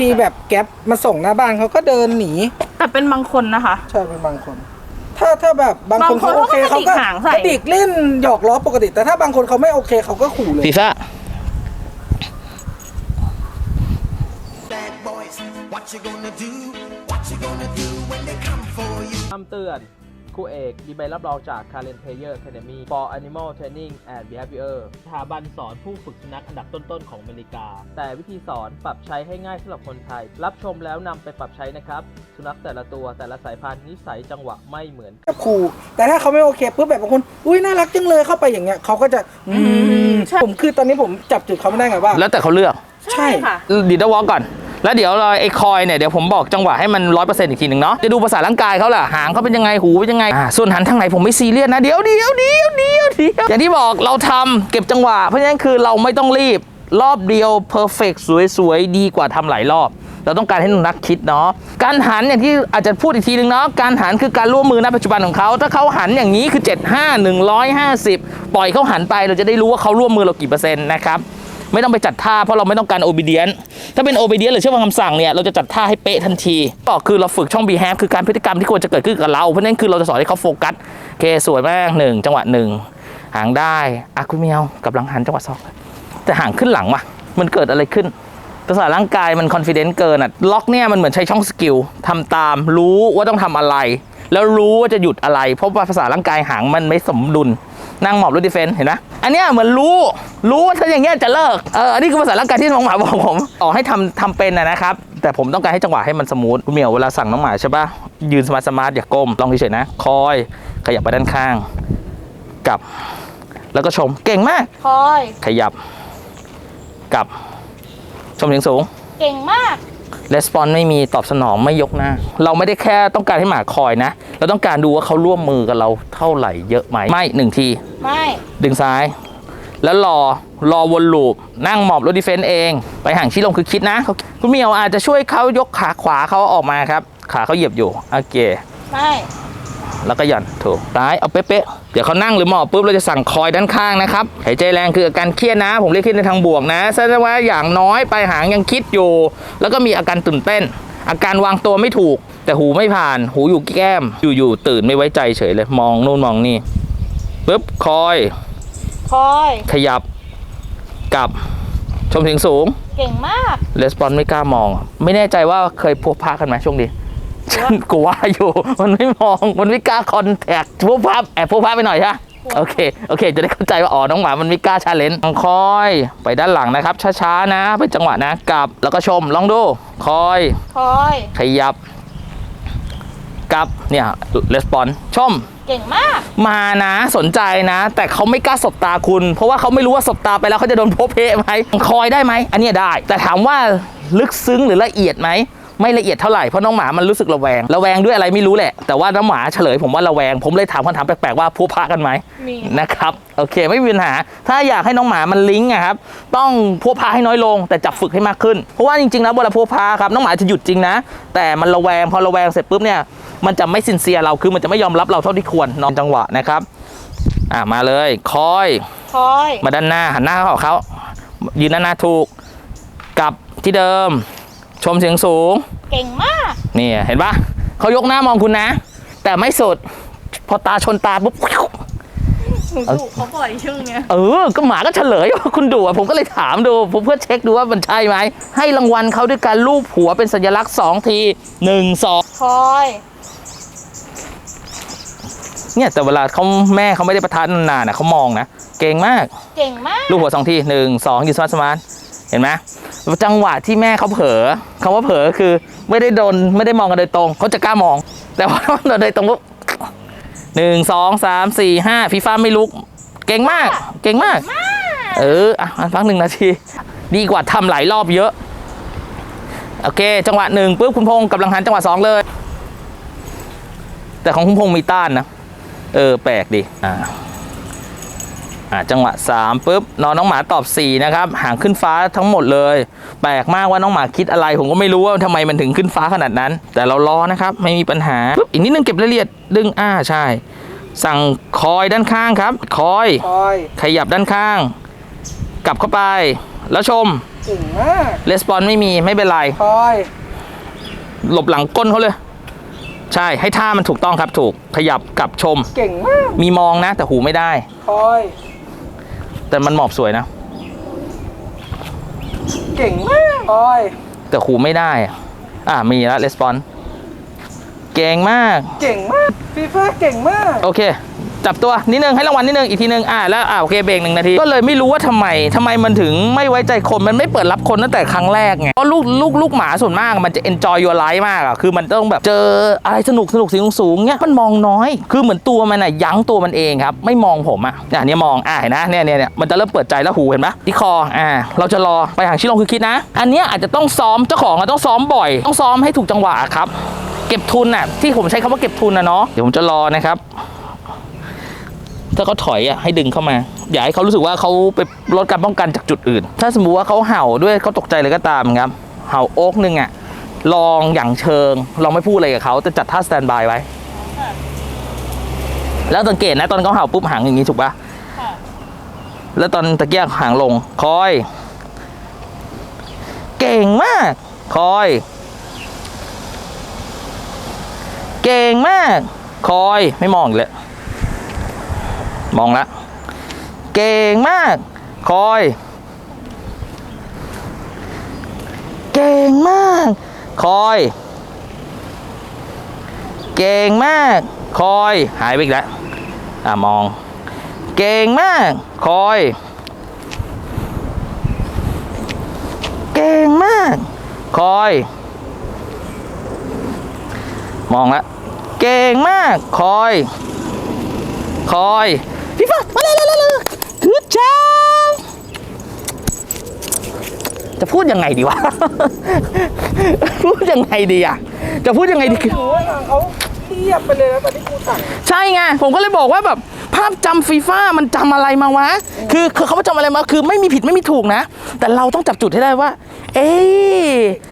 ทีแบบแก๊ปมาส่งหน้าบ้านเขาก็เดินหนีแต่เป็นบางคนนะคะ ใช่เป็นบางคน ถ้าถ้าแบบบางคนเขาบางคนโอเคเขาเขาก็ก็กระดิกหางใส่ กระดิกเล่นหยอกล้อปกติ แต่ถ้าบางคนเขาไม่โอเคเขาก็ขู่เลยฟีฟ่า bad boys. What you gonna do? What you gonna do when they come for you? คำเตือน ครูเอกมีใบรับรองจาก Karen Player Academy for Animal Training and Behavior สถาบันสอนผู้ฝึกสุนัขอันดับต้นๆของอเมริกา แต่วิธีสอนปรับใช้ให้ง่ายสำหรับคนไทย รับชมแล้วนำไปปรับใช้นะครับ สุนัขแต่ละตัวแต่ละสายพันธุ์นิสัยจังหวะไม่เหมือนกันแบบขู่แต่ถ้าเขาไม่โอเคปุ๊บแบบบางคนอุ้ยน่ารักจังเลยเข้าไปอย่างเงี้ยเขาก็จะอืมใช่ ผมคือตอนนี้ผมจับจุดเขาไม่ได้ไงว่า แล้วแต่เขาเลือก ใช่ค่ะดีดวอลก่อน แล้วเดี๋ยวเราไอ้คอยเนี่ยเดี๋ยวผมบอกจังหวะให้มันร้อยเปอร์เซ็นต์อีกทีหนึ่งเนาะจะดูภาษาร่างกายเขาล่ะหางเขาเป็นยังไงหูเป็นยังไงส่วนหันทางไหนผมไม่ซีเรียสนะเดี๋ยวเดี๋ยวเดี๋ยวเดี๋ยวเดี๋ยวอย่างที่บอกเราทำเก็บจังหวะ เพราะฉะนั้นคือเราไม่ต้องรีบรอบเดียวเพอร์เฟกสวยๆ ดีกว่าทำหลายรอบ เราต้องการให้นักคิดเนาะการหันอย่างที่อาจจะพูดอีกทีหนึ่งเนาะการหันคือการร่วมมือณปัจจุบันของเขาถ้าเขาหันอย่างนี้คือ 75 150 ปล่อยเขาหันไปเราจะได้รู้ว่าเขาร่วมมือเรากี่เปอร์เซ็นต์นะครับ ไม่ต้องไปจัดท่าเพราะเราไม่ต้องการ obedient ถ้าเป็น obedient หรือเชื่อฟังคำสั่งเนี่ยเราจะจัดท่าให้เป๊ะทันที ก็คือเราฝึกช่อง behave คือการพฤติกรรมที่ควรจะเกิดขึ้นกับเราเพราะฉะนั้นคือเราจะสอนให้เขาโฟกัสโอเคสวยมากหนึ่งจังหวะหนึ่งหางได้อะคุณเมียวกับหลังหันจังหวะสองแต่หางขึ้นหลังว่ะมันเกิดอะไรขึ้นภาษาร่างกายมัน confident เกินอะล็อกเนี่ยมันเหมือนใช้ช่องสกิลทำตามรู้ว่าต้องทำอะไร แล้วรู้ว่าจะหยุดอะไร เพราะว่าภาษาร่างกายหางมันไม่สมดุล นั่งหมอบรูดดิเฟนเห็นไหมอันเนี้ยเหมือนรู้รู้ว่าถ้าอย่างเงี้ยจะเลิกเอออันนี้คือภาษาร่างกายที่น้องหมาบอกผมต่อให้ทำทำเป็นนะนะครับแต่ผมต้องการให้จังหวะให้มันสมูทคุณเหมียวเวลาสั่งน้องหมาใช่ปะยืนสมาร์ทสมาร์ทอย่าก้มลองเฉยๆนะคอย ขยับไปด้านข้างกลับ แล้วก็ชมเก่งมากคอย ขยับกลับชมเสียงสูง เก่งมาก レスปอนไม่มีตอบสนองไม่ยกหน้า เราไม่ได้แค่ต้องการให้หมาคอยนะ เราต้องการดูว่าเขาร่วมมือกับเราเท่าไหร่เยอะไหมไม่หนึ่งที ไม่ ดึงซ้าย แล้วรอรอวนลูปนั่งหมอบรถดิเฟนต์เอง ไปห่างชี้ลงคือคิดนะเขาคุณเหมียวอาจจะช่วยเขายกขาขวาเขาออกมาครับ ขาเขาเหยียบอยู่โอเค ไม่ แล้วก็หย่อนถูกซ้ายเอาเป๊ะๆเดี๋ยวเขานั่งหรือหมอบปุ๊บเราจะสั่งคอยด้านข้างนะครับหายใจแรงคืออาการเครียดนะ ผมเรียกเครียดในทางบวกนะแสดงว่าอย่างน้อยปลายหางยังคิดอยู่ แล้วก็มีอาการตื่นเต้น อาการวางตัวไม่ถูก แต่หูไม่ผ่าน หูอยู่แก้ม อยู่ๆตื่นไม่ไว้ใจเฉยเลย มองนู่นมองนี่ปุ๊บคอย คอย ขยับกลับชมเสียงสูง เก่งมากレスปอนไม่กล้ามอง ไม่แน่ใจว่าเคยพบพากันไหมช่วงนี้ ฉันกลัวอยู่ มันไม่มอง มันไม่กล้าคอนแทคพบพับแอบพบพับไปหน่อยใช่ปะโอเค โอเค จะได้เข้าใจว่า อ๋อ น้องหมามันไม่กล้าชาเลนจ์คอย ไปด้านหลังนะครับ ช้าๆ นะเป็นจังหวะนะ กลับ แล้วก็ชม ลองดู คอย คอย ขยับ กลับ เนี่ยレスปอนชม เก่งมาก มานะ สนใจนะ แต่เขาไม่กล้าสบตาคุณ เพราะว่าเขาไม่รู้ว่าสบตาไปแล้วเขาจะโดนโพเพไหมคอยได้ไหม อันเนี้ยได้ แต่ถามว่าลึกซึ้งหรือละเอียดไหม ไม่ละเอียดเท่าไหร่เพราะน้องหมามันรู้สึกระแวงระแวงด้วยอะไรไม่รู้แหละ แต่ว่าน้องหมาเฉลยผมว่าระแวง ผมเลยถามคำถามแปลกๆว่าพูพะกันไหมมีนะครับโอเคไม่มีปัญหา ถ้าอยากให้น้องหมามันลิงก์อะครับต้องพูพะให้น้อยลง แต่จับฝึกให้มากขึ้น เพราะว่าจริงๆแล้วเวลาพูพะครับน้องหมาจะหยุดจริงนะ แต่มันระแวงพอระแวงเสร็จปุ๊บเนี่ยมันจะไม่สินเซียเราคือมันจะไม่ยอมรับเราเท่าที่ควรนอนจังหวะนะครับอ่ามาเลยคอย คอย มาด้านหน้าหันหน้าเข้าหาเขายืนด้านหน้าถูกกลับที่เดิม ชมเสียงสูง เก่งมากนี่เห็นปะเขายกหน้ามองคุณนะ แต่ไม่สุด พอตาชนตาปุ๊บหนูดุเขาบ่อยช่วงเนี้ยเออ ก็หมาก็เฉลยว่าคุณดูอะผมก็เลยถามดูผมเพื่อเช็คดูว่ามันใช่ไหม ให้รางวัลเขาด้วยการลูบหัวเป็นสัญลักษณ์2ที1 2คอยเนี่ยแต่เวลาเขาแม่เขาไม่ได้ประทานนานๆนะเขามองนะ เก่งมาก เก่งมาก ลูกหัวสองทีหนึ่งสองยืนสมาร์ทสมาร์ทเห็นไหมจังหวะที่แม่เขาเผลอ คำว่าเผลอคือไม่ได้โดนไม่ได้มองกันโดยตรงเขาจะกล้ามอง แต่ว่าโดนโดยตรงปุ๊บหนึ่งสองสามสี่ห้าฟีฟ่าไม่ลุก เก่งมาก เก่งมาก เอออะอะพักหนึ่งนาที ดีกว่าทำหลายรอบเยอะ โอเค จังหวะหนึ่งปุ๊บคุณพงษ์กำลังหันจังหวะสองเลย แต่ของคุณพงษ์มีต้านนะ เออ แปลกดีอ่าอ่า จังหวะ3ปุ๊บนอนน้องหมาตอบ 4 นะครับหางขึ้นฟ้าทั้งหมดเลย แปลกมากว่าน้องหมาคิดอะไร ผมก็ไม่รู้ว่าทำไมมันถึงขึ้นฟ้าขนาดนั้น แต่เรารอนะครับไม่มีปัญหาปุ๊บอีกนิดนึงเก็บรายละเอียดดึงอ่าใช่ สั่งคอยด้านข้างครับคอย คอยขยับด้านข้าง กลับเข้าไป แล้วชมเก่งมากレスปอนไม่มีไม่เป็นไร คอยหลบหลังก้นเขาเลย ใช่ให้ท่ามันถูกต้องครับถูกขยับกลับชม เก่งมากมีมองนะแต่หูไม่ได้ คอย แต่มันหมอบสวยนะ เก่งมากคอย แต่หูไม่ได้อะอะมีแล้วレスปอนเก่งมาก เก่งมากฟีฟ่าเก่งมาก โอเค จับตัวนิดนึงให้รางวัลนิดนึงอีกทีนึงอ่าแล้วอ่าโอเคเบรกหนึ่งนาทีก็เลยไม่รู้ว่าทำไมทำไมมันถึงไม่ไว้ใจคนมันไม่เปิดรับคนตั้งแต่ครั้งแรกไงเพราะลูกลูกลูกหมาส่วนมากมันจะ enjoy your life มากอะคือมันต้องแบบเจออะไรสนุกสนุกสูงสูงเงี้ยมันมองน้อย คือเหมือนตัวมันอะยั้งตัวมันเองครับไม่มองผมอะอะเนี่ยมองอะเห็นนะเนี่ยเนี่ยเนี่ยมันจะเริ่มเปิดใจแล้วหูเห็นปะที่คออ่าเราจะรอไปหางชิลงคือคิดนะ อันเนี้ยอาจจะต้องซ้อมเจ้าของอะต้องซ้อมบ่อย ต้องซ้อมให้ถูกจังหวะครับ เก็บทุนน่ะที่ผมใช้คำว่าเก็บทุนนะเนาะเดี๋ยวผมจะรอนะครับ ถ้าเขาถอยอะให้ดึงเข้ามา อย่าให้เขารู้สึกว่าเขาไปลดการป้องกันจากจุดอื่น ถ้าสมมุติว่าเขาเห่าด้วยเขาตกใจเลยก็ตามครับ เห่าโอ๊กหนึ่งอะลองอย่างเชิง ลองไม่พูดอะไรกับเขาแต่จัดท่าสแตนบายไว้ แล้วสังเกตนะตอนเขาเห่าปุ๊บหางอย่างนี้ถูกปะค่ะแล้วตอนตะเกียกหางลง คอย เก่งมาก คอย เก่งมาก คอยไม่มองอีกเลย มองละเก่งมาก คอย เก่งมาก คอย เก่งมาก คอย หายไปอีกแล้วอะมอง เก่งมาก คอย เก่งมาก คอย มองละเก่งมาก คอย คอย พี่ฟ้ามาเลยเลยเลยคือจ้าจะพูดยังไงดีวะ พูดยังไงดีอะจะพูดยังไงดีหนูว่าทางเขาเทียบไปเลยนะตอนที่กูสั่งใช่ไง ผมก็เลยบอกว่าแบบภาพจำฟีฟ่ามันจำอะไรมาวะ คือคือเขาจำอะไรมา คือไม่มีผิดไม่มีถูกนะ แต่เราต้องจับจุดให้ได้ว่า เอ๊ะ